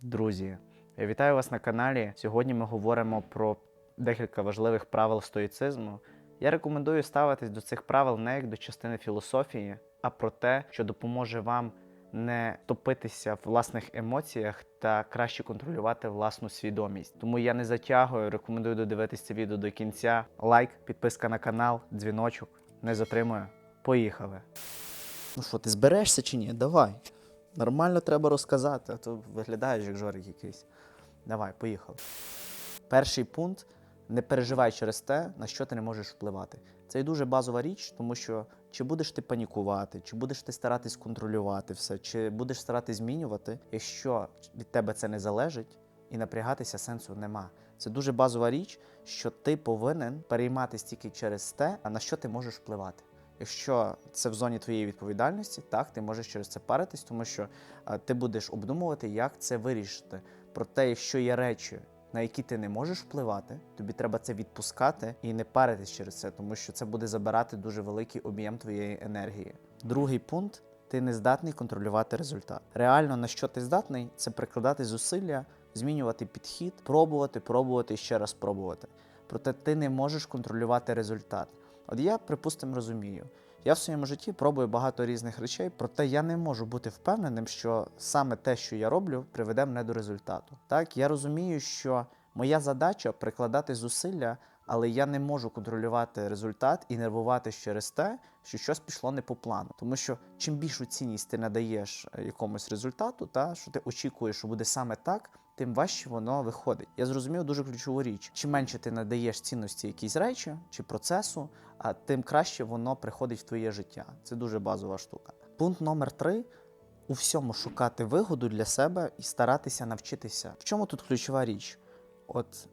Друзі, я вітаю вас на каналі. Сьогодні ми говоримо про декілька важливих правил стоїцизму. Я рекомендую ставитись до цих правил не як до частини філософії, а про те, що допоможе вам не топитися в власних емоціях та краще контролювати власну свідомість. Тому я не затягую, рекомендую додивитись це відео до кінця. Лайк, підписка на канал, дзвіночок. Не затримую. Поїхали. Ну що, ти зберешся чи ні? Давай. Нормально треба розказати, а то виглядаєш як жорик якийсь. Давай, поїхали. Перший пункт не переживай через те, на що ти не можеш впливати. Це і дуже базова річ, тому що чи будеш ти панікувати, чи будеш ти старатись контролювати все, чи будеш старатись змінювати, якщо від тебе це не залежить, і напрягатися сенсу нема. Це дуже базова річ, що ти повинен перейматися тільки через те, на що ти можеш впливати. Якщо це в зоні твоєї відповідальності, так ти можеш через це паритись, тому що ти будеш обдумувати, як це вирішити. Проте, якщо є речі, на які ти не можеш впливати, тобі треба це відпускати і не паритись через це, тому що це буде забирати дуже великий об'єм твоєї енергії. Другий пункт. Ти не здатний контролювати результат. Реально, на що ти здатний, це прикладати зусилля, змінювати підхід, пробувати, пробувати і ще раз пробувати. Проте ти не можеш контролювати результат. От я, припустимо, розумію. Я в своєму житті пробую багато різних речей, проте я не можу бути впевненим, що саме те, що я роблю, приведе мене до результату. Так, я розумію, що моя задача прикладати зусилля, але я не можу контролювати результат і нервувати через те, що щось пішло не по плану. Тому що чим більшу цінність ти надаєш е, якомусь результату, та що ти очікуєш, що буде саме так, тим важче воно виходить. Я зрозумів дуже ключову річ. Чим менше ти надаєш цінності якійсь речі чи процесу, а тим краще воно приходить в твоє життя. Це дуже базова штука. Пункт номер три. У всьому шукати вигоду для себе і старатися навчитися. В чому тут ключова річ? От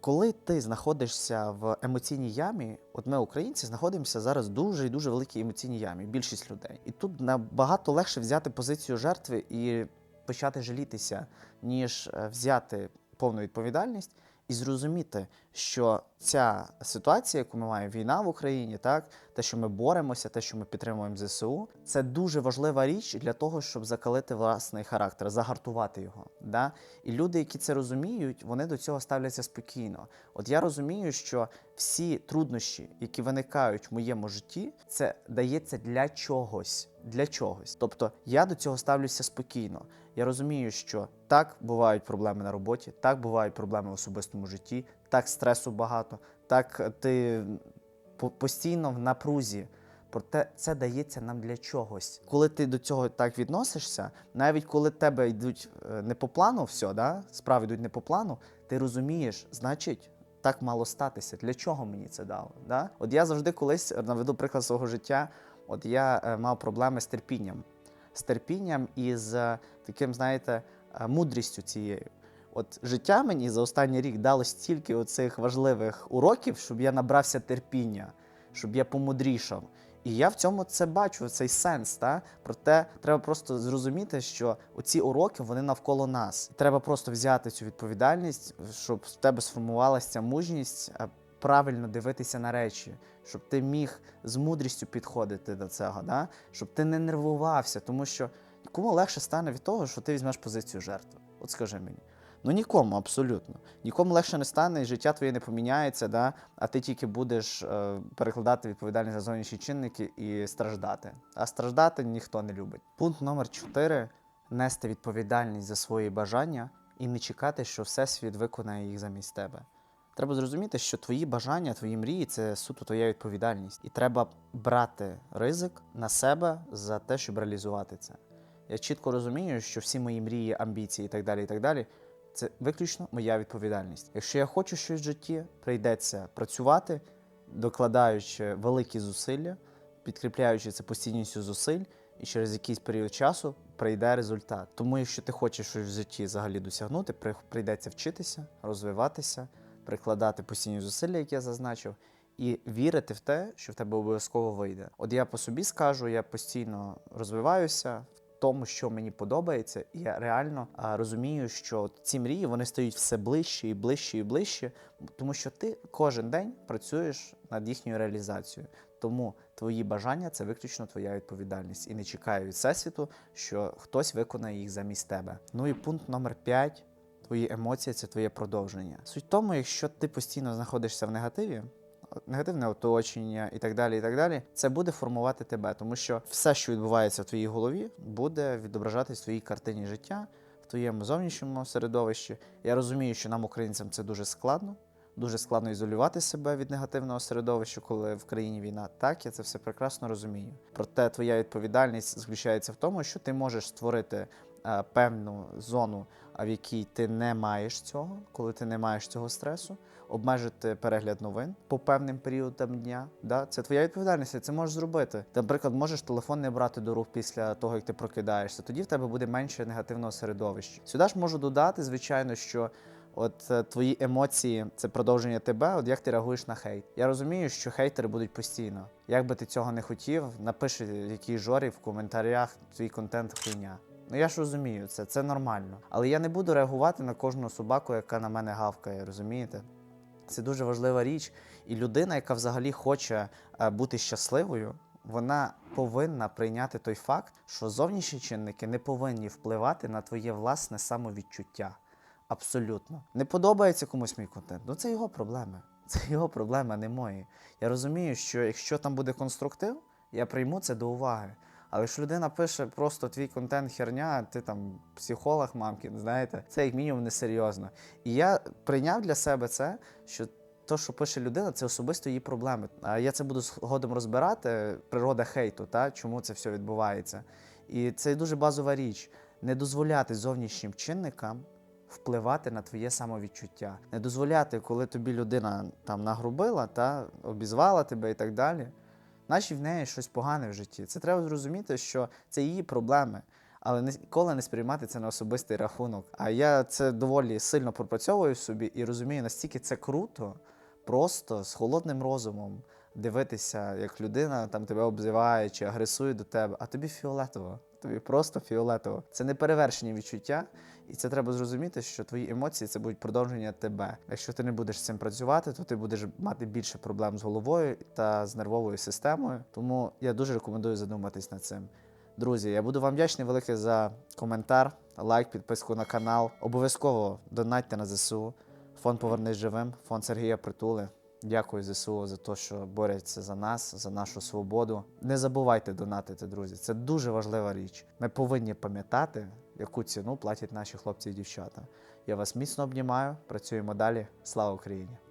коли ти знаходишся в емоційній ямі, от ми, українці, знаходимося зараз дуже і дуже великій емоційній ямі, більшість людей. І тут набагато легше взяти позицію жертви і почати жалітися, ніж е, взяти повну відповідальність і зрозуміти, що ця ситуація, яку ми маємо, війна в Україні, так те, що ми боремося, те, що ми підтримуємо ЗСУ, це дуже важлива річ для того, щоб закалити власний характер, загартувати його. Да? І люди, які це розуміють, вони до цього ставляться спокійно. От я розумію, що всі труднощі, які виникають в моєму житті, це дається для чогось. Для чогось. Тобто я до цього ставлюся спокійно. Я розумію, що так бувають проблеми на роботі, так бувають проблеми в особистому житті, так стресу багато, так ти постійно в напрузі. Проте це дається нам для чогось. Коли ти до цього так відносишся, навіть коли тебе йдуть е, не по плану, все, да? справи йдуть не по плану, ти розумієш, значить. Так мало статися. Для чого мені це дало? Да? От я завжди колись е, наведу приклад свого життя. От я е, мав проблеми з терпінням, з терпінням і з е, таким, знаєте, е, мудрістю цією. От життя мені за останній рік дало стільки оцих важливих уроків, щоб я набрався терпіння, щоб я помудрішав. І я в цьому це бачу, цей сенс. Та? Проте треба просто зрозуміти, що оці уроки вони навколо нас. Треба просто взяти цю відповідальність, щоб в тебе сформувалася мужність правильно дивитися на речі, щоб ти міг з мудрістю підходити до цього, да? щоб ти не нервувався, тому що кому легше стане від того, що ти візьмеш позицію жертви. От скажи мені. Ну нікому абсолютно. Нікому легше не стане, і життя твоє не поміняється, да? а ти тільки будеш е, перекладати відповідальність за зовнішні чинники і страждати. А страждати ніхто не любить. Пункт номер 4 нести відповідальність за свої бажання і не чекати, що Всесвіт виконає їх замість тебе. Треба зрозуміти, що твої бажання, твої мрії це суто твоя відповідальність. І треба брати ризик на себе за те, щоб реалізувати це. Я чітко розумію, що всі мої мрії, амбіції і так далі, і так далі, це виключно моя відповідальність. Якщо я хочу щось в житті, прийдеться працювати, докладаючи великі зусилля, підкріпляючи це постійністю зусиль, і через якийсь період часу прийде результат. Тому, якщо ти хочеш щось в житті взагалі досягнути, прийдеться вчитися, розвиватися, прикладати постійні зусилля, які я зазначив, і вірити в те, що в тебе обов'язково вийде. От я по собі скажу, я постійно розвиваюся тому, що мені подобається, і я реально розумію, що ці мрії вони стають все ближче і ближче і ближче, тому що ти кожен день працюєш над їхньою реалізацією. Тому твої бажання це виключно твоя відповідальність. І не чекай від всесвіту, що хтось виконає їх замість тебе. Ну і пункт номер 5. Твої емоції це твоє продовження. Суть в тому, якщо ти постійно знаходишся в негативі, негативне оточення і так далі, і так далі, це буде формувати тебе, тому що все, що відбувається в твоїй голові, буде відображатись в твоїй картині життя, в твоєму зовнішньому середовищі. Я розумію, що нам, українцям, це дуже складно. Дуже складно ізолювати себе від негативного середовища, коли в країні війна. Так, я це все прекрасно розумію. Проте твоя відповідальність заключається в тому, що ти можеш створити е, певну зону, а в якій ти не маєш цього, коли ти не маєш цього стресу, обмежити перегляд новин по певним періодам дня. Да? Це твоя відповідальність, це можеш зробити. Ти, наприклад, можеш телефон не брати до рук після того, як ти прокидаєшся. Тоді в тебе буде менше негативного середовища. Сюди ж можу додати, звичайно, що. От е, твої емоції це продовження тебе. От як ти реагуєш на хейт? Я розумію, що хейтери будуть постійно. Як би ти цього не хотів, напиши який жорі в коментарях твій контент хуйня. Ну я ж розумію це, це нормально. Але я не буду реагувати на кожну собаку, яка на мене гавкає, розумієте? Це дуже важлива річ. І людина, яка взагалі хоче е, бути щасливою, вона повинна прийняти той факт, що зовнішні чинники не повинні впливати на твоє власне самовідчуття. Абсолютно. Не подобається комусь мій контент. Ну це його проблеми. Це його проблеми, не мої. Я розумію, що якщо там буде конструктив, я прийму це до уваги. Але якщо людина пише просто твій контент херня, ти там психолог, мамкін, знаєте, це як мінімум несерйозно. І я прийняв для себе це, що то, що пише людина, це особисто її проблеми. А я це буду згодом розбирати, природа хейту, та чому це все відбувається. І це дуже базова річ. Не дозволяти зовнішнім чинникам впливати на твоє самовідчуття. Не дозволяти, коли тобі людина там нагрубила та обізвала тебе і так далі. Наче в неї щось погане в житті. Це треба зрозуміти, що це її проблеми. Але ніколи не сприймати це на особистий рахунок. А я це доволі сильно пропрацьовую собі і розумію, настільки це круто, просто з холодним розумом дивитися, як людина там тебе обзиває чи агресує до тебе, а тобі фіолетово. Тобі просто фіолетово. Це не перевершені відчуття, і це треба зрозуміти, що твої емоції це будуть продовження тебе. Якщо ти не будеш з цим працювати, то ти будеш мати більше проблем з головою та з нервовою системою. Тому я дуже рекомендую задуматись над цим. Друзі, я буду вам вдячний велике за коментар, лайк, підписку на канал. Обов'язково донатьте на ЗСУ. Фонд Повернись живим, фонд Сергія Притули. Дякую ЗСУ за те, що борються за нас, за нашу свободу. Не забувайте донатити, друзі. Це дуже важлива річ. Ми повинні пам'ятати, яку ціну платять наші хлопці і дівчата. Я вас міцно обнімаю. Працюємо далі. Слава Україні!